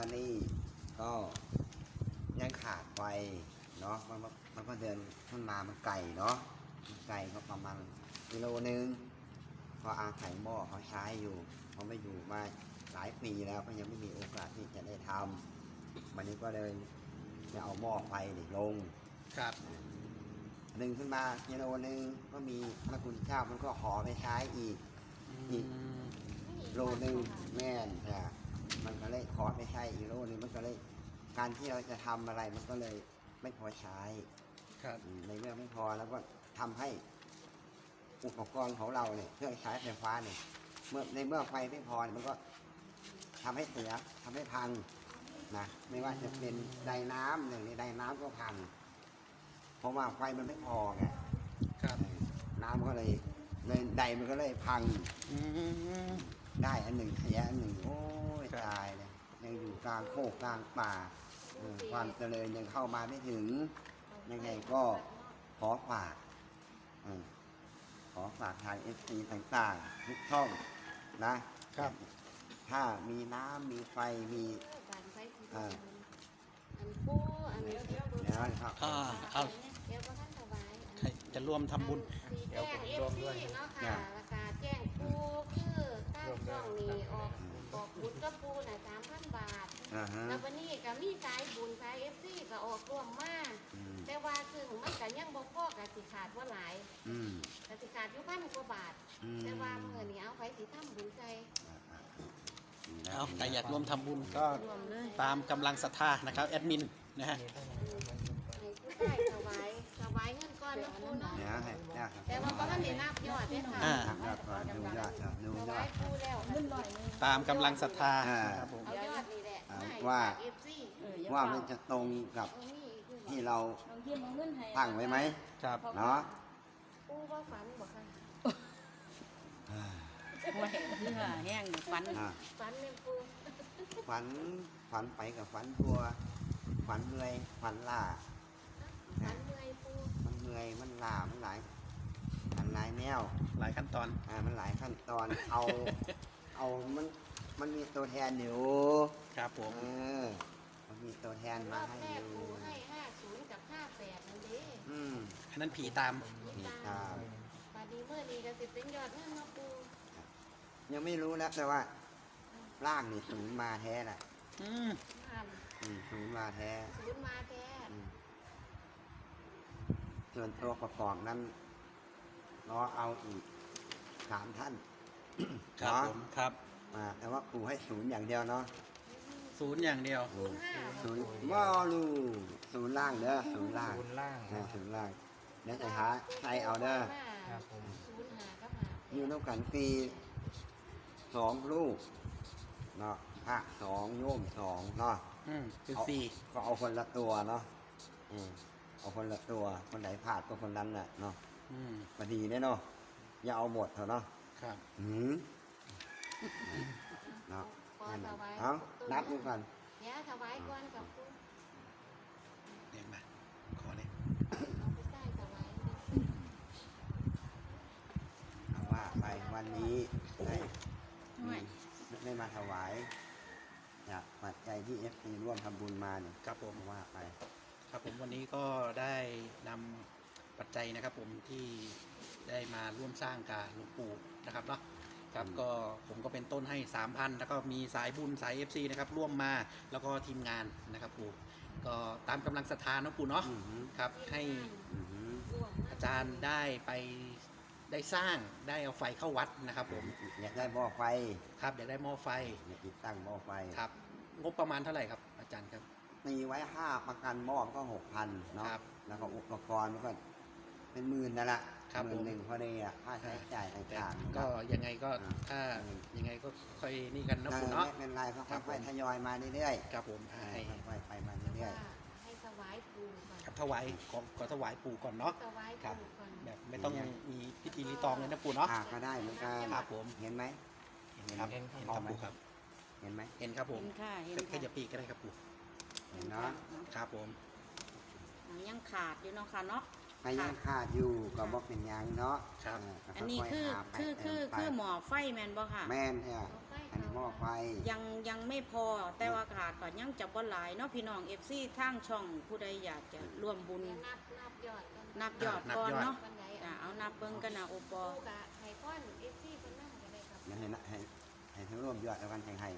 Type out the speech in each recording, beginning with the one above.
อนนี้ก็ยังขาดไฟเนาะมันมันมันก็เดินขึ้นมามันไก่เนาะมันไก่ก็ประมาณกิโลนึงพออาศัยหม้อเขาใช้อยู่เขาไม่อยู่มาหลายปีแล้วก็ยังไม่มีโอกาสที่จะได้ทำวันนี้ก็เลยจะเอาหม้อไฟนี่ลงครับหนึ่งขึ้นมากิโลนึงก็มีพระคุณเจ้ามันก็ขอไปใช้อีกอีกโลนึงแม่นแต่ มันก็เลยขอไปใช้อีกโลนึงมันก็เลย การที่เราจะทำอะไรมันก็เลยไม่พอใช้ ครับอืมในเมื่อไม่พอแล้วก็ทำให้อุปกรณ์ของเราเนี่ยเครื่องใช้ไฟฟ้าเนี่ยเมื่อในเมื่อไฟไม่พอเนี่ยมันก็ทำให้เสียทำให้พังนะไม่ว่าจะเป็นไดน้ำหนึ่งในไดน้ำก็พังเพราะว่าไฟมันไม่พอไงครับ น้ำก็เลยเลยไดมันก็เลยพังอืมได้อันหนึ่งเสียอันหนึ่งโอ้ ยครับตายเลยยังอยู่กลางโคกกลางป่าเออความเจริญยังเข้ามาไม่ถึงยังไงก็ขอฝากเออขอฝากทางเอฟซีต่างๆทุกช่องนะครับ ถ้ามีน้ำมีไฟมีอันปูอันเดียวเดียวเดี๋ยวนะครับอ่าเอาเดี๋ยวก็ท่านถวายใครจะร่วมทำบุญสีแจ้งเอฟซีเนาะค่ะราคาแจ้งปูคือตั้งช่องนี้ออก ออกบุญกับปูน่ะสามพันบาท อ่าฮะ แล้ววันนี้ก็มีสายบุญสายเอฟซีก็ออกร่วมมาก อืม แต่ว่าคือมันก็ยังบ่พอกับสิขาดว่าหลายอืม กสิขาดอยู่พันกว่าบาท อืม แต่ว่าเมื่อนี้เอาไปสิทำบุญใจอ่าอ่าดีนะเอาดีนะใครอยากร่วมทำบุญก็รวมเลย ตามกำลังศรัทธานะครับแอดมินนะฮะ ให้ผู้ชายถวายถวายเงินก่ อนนะปูเนาะเดี๋ยวให้ได้ครับแต่ว่าก็มันได้นับยอดเด้อค่ะอ่า นับยอดก่อนดูยอดครับดูถยอวายดปูแล้วเงินลอยตามกำลังศรัทธาอ่านะครับผมเอายอดนี่แหละอ่าให้ว่า เอฟซีว่ามันจะตรงกับเอานี่คือที่เราบางทีมันเงินให้ตั้งไว้ไหมครับเนาะปูว่าฝันบ่ค่ะไว้เนื้อแห้งฟันอ่าฝันแม่นปูฝันฝันไปกับฝันทัว ฝันเมื่อยฝันล่าฝันเมื่อยปู มันเมื่อยมันล่ามันหลายมันหลายแนวหลายขั้นตอน อ่ามันหลายขั้นตอนเอา เอามันมันมีตัวแทนอยู่ครับผมเออมันมีตัวแทนรมาอบให้แรอกยู่ปูให้50กับ58นั่นเด้อืมอันนั้นผีตามมีตามบัดนี้เมื่อนี้ก็สิเป็นยอดเงินเนาะปูยังไม่รู้นะแต่ว่าร่างนี่ศูนย์มาแท้แหละอืมพันอืมศูนย์มาแท้ศูนย์มาแท้อืม ส่วนตัวประกอบนั้นรอเอาอีกสามท่านครับเนาะผมครับมาแต่ว่าปู่ให้ศูนย์อย่างเดียวเนาะศูนย์อย่างเดียวศูนย์ห้าศูนย์มอลูศูนย์ล่างเด้อศูนย์ล่างบนล่างอ่าศูนย์ล่างเดี๋ยวจะหาใครเอาเด้อครับผมศูนย์ห้ากับห้าอยู่น้ำกันปีสองลูกเนาะพระสองโยมสองเนาะอืมคือเอาสี่ก็เอาคนละตัวเนาะอืม เอาคนละตัว คนไหนพลาดก็คนนั้นน่ะเนาะอืมพอดีเนี่ยเนาะอย่าเอาหมดเถอะเนาะครับ หืมเนาะขอถวายเอานับดูกันเดี๋ยวถวายก่อนกับปูเรียกมา ขอเลยเอาไปใส่ถวายเอาว่าไปวันนี้ได้ไม่ได้มาถวายจากปัจจัยที่เอฟซีร่วมทำบุญมาเนี่ยครับผมว่าไป ครับผมวันนี้ก็ได้นำปัจจัยนะครับ ผมที่ได้มาร่วมสร้างกับหลวงปู่นะครับเนาะครับอืมก็ผมก็เป็นต้นให้ 3,000 แล้วก็มีสายบุญสาย FC นะครับร่วมมาแล้วก็ทีมงานนะครับปู่ก็ตามกำลังศรัทธาเนาะปู่เนาะอือหือครับให้อือหือร่วมอาจารย์ได้ไปได้สร้างได้เอาไฟเข้าวัดนะครับผมอยากได้บ่อไฟครับอยากได้หม้อไฟอยากติดตั้งบ่อไฟครับ งบประมาณเท่าไหร่ครับ อาจารย์ครับ ตีไว้ห้าประกันหม้อมันก็หกพันเนาะครับแล้วก็อุปกรณ์มันก็เป็นหมื่นนั่นแหละครับหมื่นผมหนึ่งพอดีอะค่าใช้จ่ายแต่ต่างๆก็ยังไงก็อ่าถ้ายังไงก็ค่อยนี่กันนะเอปู่อเนาะ ไม่เป็นไรเขาครับผมค่อยๆทยอยมาเรื่อยครับผมๆให้ค่อยๆไปมาเรื่อยว่าให้ถวายปูก่อนครับถวายของขอถวายปู่ก่อนเนาะถวายครับ ปูก่อนแบบไม่ต้องมีพิธีรีตองเลยนะปู่เนาะๆอ่าก็ได้เหมือนกันครับผม เห็นไหม เห็นครับเห็เห็นนคครัรับบปู่ครับ เห็นไหมเห็นครับผมเห็นค่ะเห็นขค่ะยับปีกก็ได้ครับปู่เห็ นเนาะครับผมยังขาดอยู่เนาะค่ะเนาะใครยังขาดอยู่ก็บอกเป็นหยังเนาะครับ เก็อันนี้ยๆคือหาไปคือคือเติมไปคือหมอไฟแมนบ่ค่ะ แม่นเนี่ยเอาไปอันนี้หม้อไฟ ยังยังไม่พอแต่ว่าขาดก็ยังจะบ่หลายเนาะพี่น้องเอฟซีทางช่องผู้ใดอยากจะร่วมบุญเดี๋ยวนับนับยอดกันนับยอดก่อนเนาะวันไหนจ้ะอะเอานับเบิ่งกันนะโอปอ ปูกะไข่ก้อนเอฟซีเพิ่นนั่งกันเลยครับนะให้นะให้ให้ให้ร่วมยอดแล้วกันให้ให้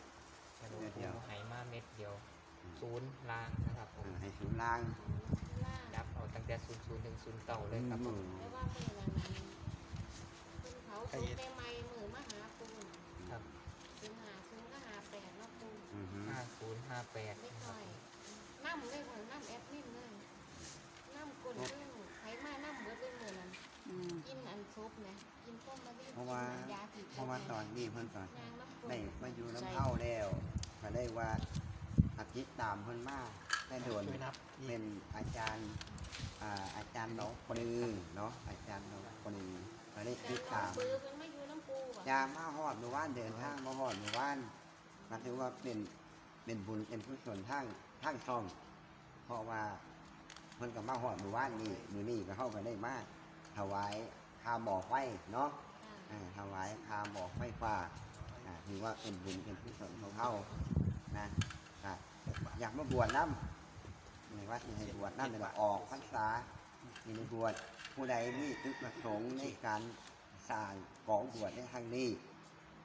กระดูกหมูไหมาเม็ดเดียว ศูนย์ลางนะครับผมเออให้ศูนย์ล่างล่างนับเอาตั้งแต่ศูนย์ศูนย์ถึงศูนย์เก่าเลยครับผมไม่ว่ามือนั้นนั้นคุณเขาสูงได้ไหมมือมาหาปูครับถึงหาถึงก็หาแปดเนาะปูอือฮึห้าศูนย์ห้าแปดไม่นะคค่รับอยน้ำเลยเหมือนน้ำแอดมินเลยน้ำกลนขึ้นไขมาน้ำเบิดเลยมือนั้นอืมกินอันซุปนะกินต้มมะลิเพราะว่ากินยาสีเพราะว่าตอนนี้เพิ่นตอนนางน้ำกลได้นมาอยู่น้ำเท่าแล้วก็ได้ว่า อาทิตย์ตามเพิ่นมาได้โดนช่วยนับเป็นอาจารย์อ่าอาจารย์น้องปลือเนาะอาจารย์น้องปลือก็ได้ติดตาม ปื้อมันไม่อยู่น้ำปูอะยามมาฮอดหมู่บ้านเดินทางมาฮอดหมู่บ้านก็ถือว่าเป็นเป็นบุญเป็นกุศลทางทางช่อง เพราะว่าเพิ่นก็มาฮอดหมู่บ้านนี่มือนี้ก็เข้ากันได้มากถวายคาหมอไฟเนาะอ่าถวายคาหมอไฟฟ้าอ่าถือว่าเป็นบุญเป็นกุศลของเขานะ อ่าอยากมาบวชน้ำในวัดนี่ให้บวชน้ำในว่าออกพรรษามีในบวชผู้ใดมีจุดประสงค์ในการสร้างของบวชในทางนี้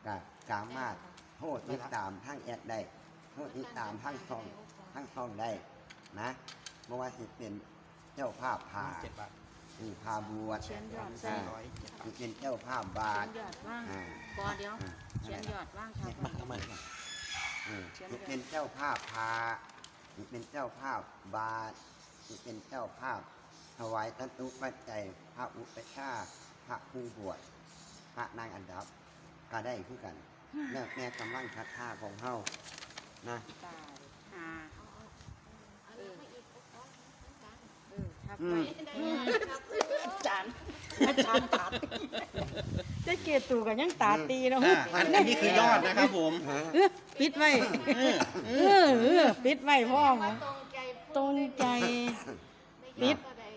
ก็สามารถโทษติดตามทั้งแอดได้โทษติดตามทั้งช่องทั้งช่องได้นะเมื่อว่าสิเป็นเจ้าภาพพาเจ็ดบาทนี่พาบวชเชียนยอดสี่ใส่ร้อยเจ็ดบาสิทเป็นเจ้าภาพบาเชียทนยอดว่างอ่าปอเดียวเชียนยอดว่างครับ มาเอามาเออนี่เป็นเจ้าภาพพานี่เป็นเจ้าภาพบาทนี่เป็นเจ้าภาพถวายตันตุปัจจัยพระอุปชฌาย์พระผู้บวชพระนางอันดับก็ได้คือกันแม่แม่กำลังคัดท่าของเฮานะตายอ่าเอาเอาเอาเรื่องมาอีกเอาเอาทั้งกลางเออทับอืไปมได้เลยครับจานอาจารย์ตัดได้เกตูกันยังตาตีเนาะ อ่าอันอันนี้คือยอดนะครับผมฮะเออ ปิดไว้เออเออเออปิดไว้พ่อมว่าตรงใจพูดตรงใจได้ยินก็ได้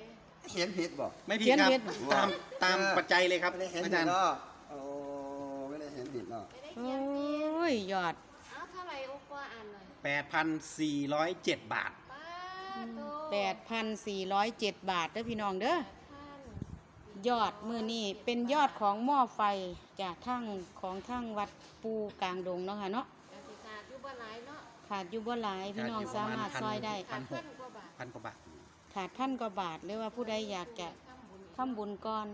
เขียนผิดบอกไม่ผิดครับ เขียนผิด ตามตามปัจจัยเลยครับไม่ได้เห็นอาผิจารดย์ เนาะโอ้ไม่ได้เห็นผิดเนาะไม่ได้โอเขียนผิด้ยยอด เอาเท่าไหร่โอปออ่านหน่อยแปดพันสี่ร้อยเจ็ดบาท ป้าโต8,407 บาทเด้อพี่น้องเด้อ ท่านยอดมือนี่เป็นยอดของหม้อไฟจากทั้งของทั้งวัดปูกลางดงเนาะค่ะเนาะกสิกาอยู่ บ่หลายเนาะขาดอยู่บ่หลายพี่น้องสามารถซอยได้ ขาดพันกว่าบาทพันกว่าบาทขาดพันกว่าบาทหรือว่าผู้ใดอยากจะทำบุญทำบุญก่อน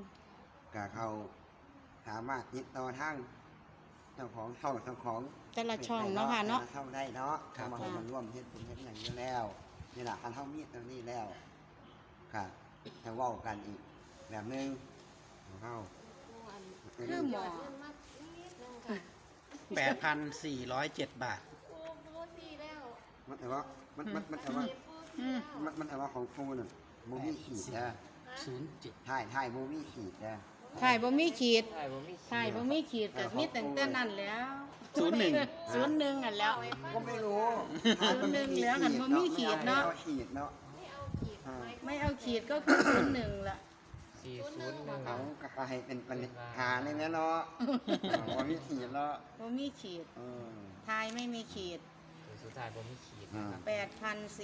กะเขาสามารถติดต่อทางเจ้าของช่องเจ้าของแต่ละช่องเนาะค่ะเนาะช่องได้เนาะครับเข้ามาให้มันร่วมเฮ็ดบุญเฮ็ดอย่างนี้แล้วนี่แหละคันเท่ามีดตรงนี้แล้วค่ะจะเว้ากันอีก แบบหนึงของเขาคือหมอยดเงินมานิดนึงค่ะแปดพันสี่ร้อยเจ็ดบาทโอ้โหสี่แล้ว มันแต่ว่ามันมันมันแต่ว่าเก็บโอ้สี่แล้วมันมันแต่ว่าของครูน่ะโมมี่ขีดนะฮะศูนย์เจ็ดถ่ายถ่ายโมมี่ขีดนะถ่ายบ่มีขีด ใช่ผมมีถ่ายบ่มีขีดก็มีตั้งแต่นั้นแล้วศูนย์หนึ่ง ศูนย์หนึ่งอันแล้ว ก็ไม่รู้ศูนย์หนึ่งแล้วหันบ่มีขีดเนาะ ไม่อขีดเนาะไม่เอาขีดอ่าไม่เอาขีดก็คือศูนย์หนึ่งละสี่ศูนย์หนึ่งเขาก็ให้เป็นปัญหาในนี้เนาะโมมี่ขีดเนาะบ่มีขีดเออทายไม่มีขีด สุดท้ายผมมีขีดนะครับ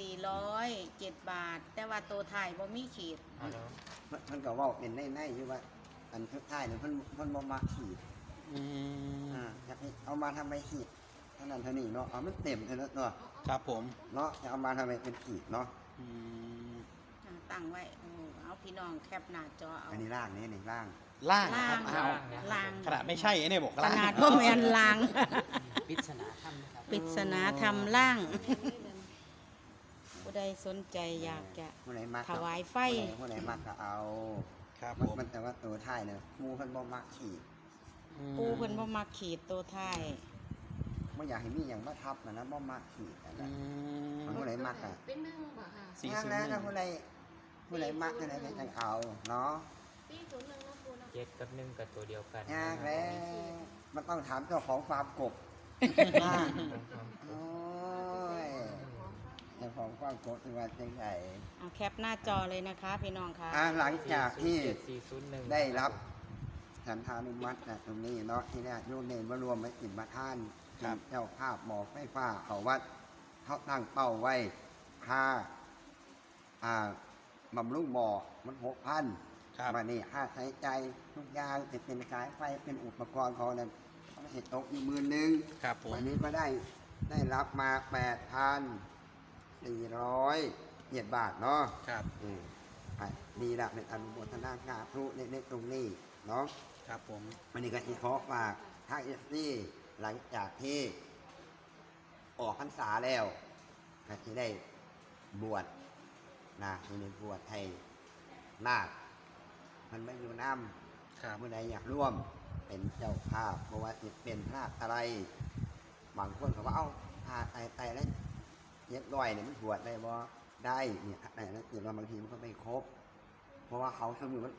8,407บาท แต่ว่าตัวถ่ายบ่มีขีด เอาแล้วมันมันก็เว่าเป็นในในๆอยู่ว่า อันทุกท้ายเนี่ยเพิ่นเพิ่นบ่มาขีดอืมอ่าอยากให้เอามาทำไมขีดเท่านั้นเท่านี้เนาะเอามันเต็มเลยเนาะครับผมเนาะจะเอามาทำไมเป็นขีดเนาะอืมอ่าตั้งไว้เออเอาพี่น้องแคปหน้าจอเอาอันนี้ล่างนี่นี่ล่าง ล่างนะครับล่างเอาลาง ขนาดไม่ใช่ไอ้เนี่ยบอกขล่างนาดบ่แม่นลาง ปริศนาธรรมนะครับ ปริศนาธรรมล่างผู้ใดสนใจอยากจะ ผู้ไหนมักถวายไฟ ผู้ไหนมักก็เอาครับมันผมมันแต่ว่าตัวท้ายเนี่ยหมูเพิ่นบ่มักขีดปูเพิ่นบ่มักขีดตัวท้ายบ่อยากให้มีหยังมาทับนะนะบ่มักขีดอันอืนั้นมผู้ไหนมักอะเป็นหนึ่งบ่ค่ะสี่นั่นศูนแหละย์หนึ่ถ้างผู้ใดผู้ใดมักอันไหนก็จังเอาเนาะ ปีศูนย์หนึ่งเนาะปู เนาะเจ็ดกับหนึ่งกับตัวเดียวกันยากแล้วมันต้องถามเจ้าของฟาร์มกบว่าโอ้ยเจ้าของฟาร์มกบเป็นว่าจังไดเอาแคปหน้าจอเลยนะคะ พี่น้องคะอ่าหลังจากที่สี่ศูนย์หนึ่งได้รับฉันทานุมัตินะตรงนี้เนาะที่เนี่ยโยมเนรมารวมไว้กินมาท่านครัเป็บนเจ้าภาพหมอไฟฟ้าเขาวัดเขาตั้งเป้าไว้ค่าอ่าบำรุงหมอมันหกพัน ครับวันนี้ค่าใช้ใจายทุกอย่างติดเป็นสายไฟเป็นอุปกรณ์ของนั้นเขาเห็นตกอยู่หมื่นหนึ่งครับผม วันนี้ก็ได้ได้รับมาแปดพันสี่ร้อยเหรียญบาทเนาะ ครับ อืมอะดีละเป็นอนุโมทนาสาธุในในตรงนี้เนาะครับผมวันนี้ก็อีกขอฝากถ้าเอสซี่หลังจากที่ ออกพรรษาแล้วก็จะได้บวชนะทีนี้บวชให้นาค มันไม่อยู่น้ำครับเมื่อใดอยากร่วม เป็นเจ้าภาพเพราะว่าจะเป็นพระอะไร บางคนเขาว่าเอ้าพาไตไตแล้วเย็ดร้อยเนี่ยมันบวชได้บ่ได้เนี่ยแต่แล้วเดี๋ยวบางทีมันก็ไม่ครบ เพราะว่าเขาสมมติมัน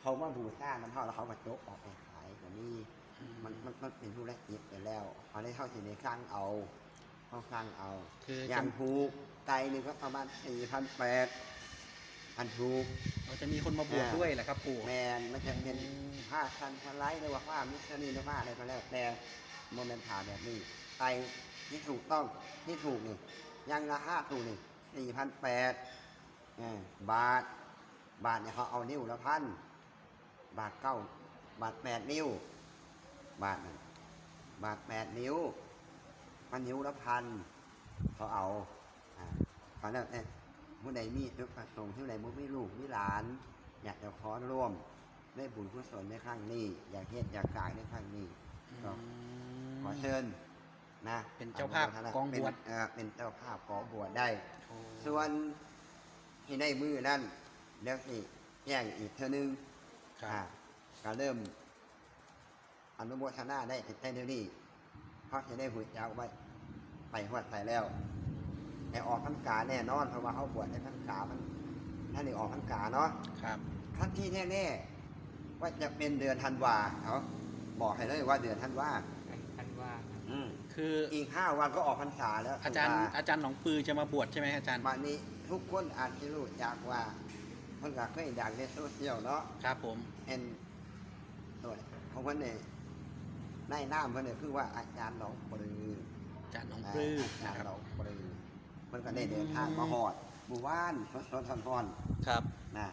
เขามาบูชาน้ำเท่าแล้วเขาก็โจ๊กออกไปขายก็นี่มันมันมันเป็นธุรกิจไปแล้วเขาได้เข้าสิในสร้างเอาเขาสร้างเอาคืออจะย่างถูกไตหนึ่งก็ประมาณสี่พันแปด พันถูกเราจะมีคนมาบวชด้วยแหละครับปู่แมนมันจะเป็นผ้าคันพันไลท์หรือว่าผ้ามิสนีหรือผ้าอะไรก็แล้วแต่โมเมนต์ผ่าแบบนี้ไตที่ถูกต้องที่ถูกนี่ยังราคาถูกนี่สี่พันแปดบาท บาทเนี่ยเขาเอานิ้วละพันบาทเก้าบาทแปดนิ้ว บาทนั่นบาทแปดนิ้วมันนิ้วละพันเขาเอาอ่าเขาแล้วแต่ ผู้ใดมีจุดประสงค์ที่ใดมุมีลูกมีหลาน อยากจะขอร่วมได้บุญกุศลในครั้งนี้ อยากเฮ็ดอยากกายในครั้งนี้ก็ขอเชิญนะเป็นเจ้าภาพกองบวชเป็นเอ่อเป็นเจ้าภาพกองบวชได้โอ้ส่วนที่ในมือนั่นเดี๋ยวสิแย่งอีกเท่านึงครัอ่าบก็เริ่มอนุโมทนาได้แต่เดี๋ยวนี้เพราะจะได้หุ่นยาวไว้ไปหวดไปแล้ว แต่ออกพรรษาแน่นอนเพราะว่าเขาบวชในพรรษามันท่านได้ออกพรรษาเนาะครับท่านที่แน่ๆว่าจะเป็นเดือนธันวาเขาบอกให้เลยว่าเดือนธันวาอันอันว่าครับอืมคืออีกห้าวันก็ออกพรรษาแล้ว อาจารย์ตุลอาจารย์หนองปือจะมาบวชใช่ไหมอาจารย์วันนี้ทุกคนอาจจะรู้จักว่าเพิ่นก็เคยดังในโซเชียลเนาะครับ ผมเอ็นตัวของเพิ่นเนี่ยในน้ำเพิ่นเนี่ยคือว่าอาจารย์หนองปลืออาจารย์หนองปืออาจานะรย์ครับหนองปลือ เพิ่นก็ได้เดินทางมาหอดหมู่บ้านสดสดทอนๆครับนะ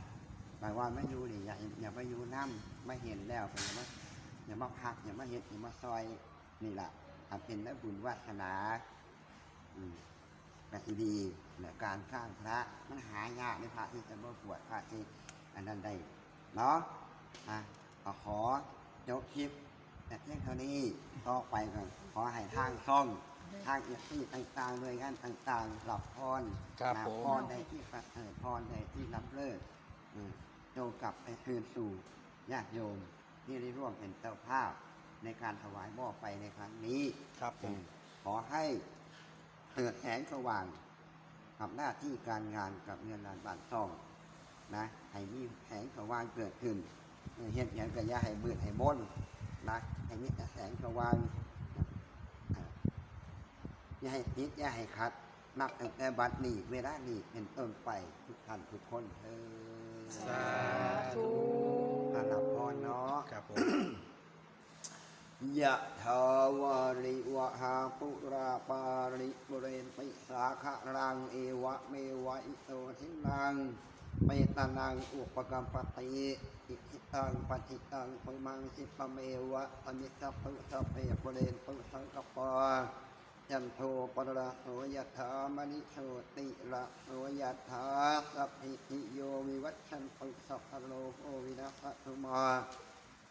หมายว่าไม่อยู่นี่อย่าอย่าไปอยู่น้ำไม่เห็นแล้วเป็นว่าอย่ามาพักอย่ามาเห็ดอย่ามาซอยนี่แหละอาจเป็นได้บุญวาสนาอืมแบบดีและการสร้างพระมันหายากในพระที่จะมาบวชพระที่อันนั้นได้เนาะอะก็ขอจบคลิปแต่เพียงเท่านี้ต่อไปก่อนขอให้ทางช่อง ทางเอีที่ต่างๆโดยงานต่างๆหลับพรครับนะผม พรใดที่ประเสริฐพรใดที่ล้ำเลิศอืมโยกลับไปคืนสู่ญาติโยมที่ได้ร่วมเป็นเจ้าภาพในการถวายหม้อไฟในครั้งนี้ ครับผมอืมขอให้เกิดแสงสว่างกับหน้าที่การงานกับเงินล้านบาททองนะให้มีแสงสว่างเกิดขึ้นเออเห็นอย่างก็อย่าให้มืดให้มนนะให้มีแต่แสงสว่างอ่า อย่าให้ติดอย่าให้ขัดนับตั้งแต่บัดนี้เวลานี้เป็นต้นไปทุกท่านทุกคนเออสาธุอาลับพรเนาะครับผมยะทาวาริวะหาปุราปาริปุเรนปิสาขะรังเอวะเมวะอิโตทินังเมตานังอุปกรรมปฏิอิทิตังปฏิตังปุมังสิปเมวะอมิสัพพุสัพเพปุเรนปุสังกปา จันโทปรราโสยถามณิโชติระโสยถาสัพพิโยวิวัชชันตุสัพพะโลโอวินาศตุมา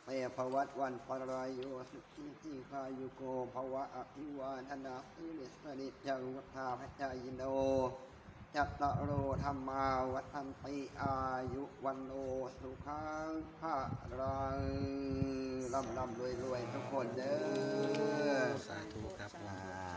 เมภวัตวันปรายโยสุขีทีคายุโกภวะอภิวาทนาสิริสนิจังวัฏาพจายินโนจัตตโรธรรมาวัฏันติอายุวันโนสุขังภารังลำลำรวยรวยทุกคนเด้อสาธุครับมา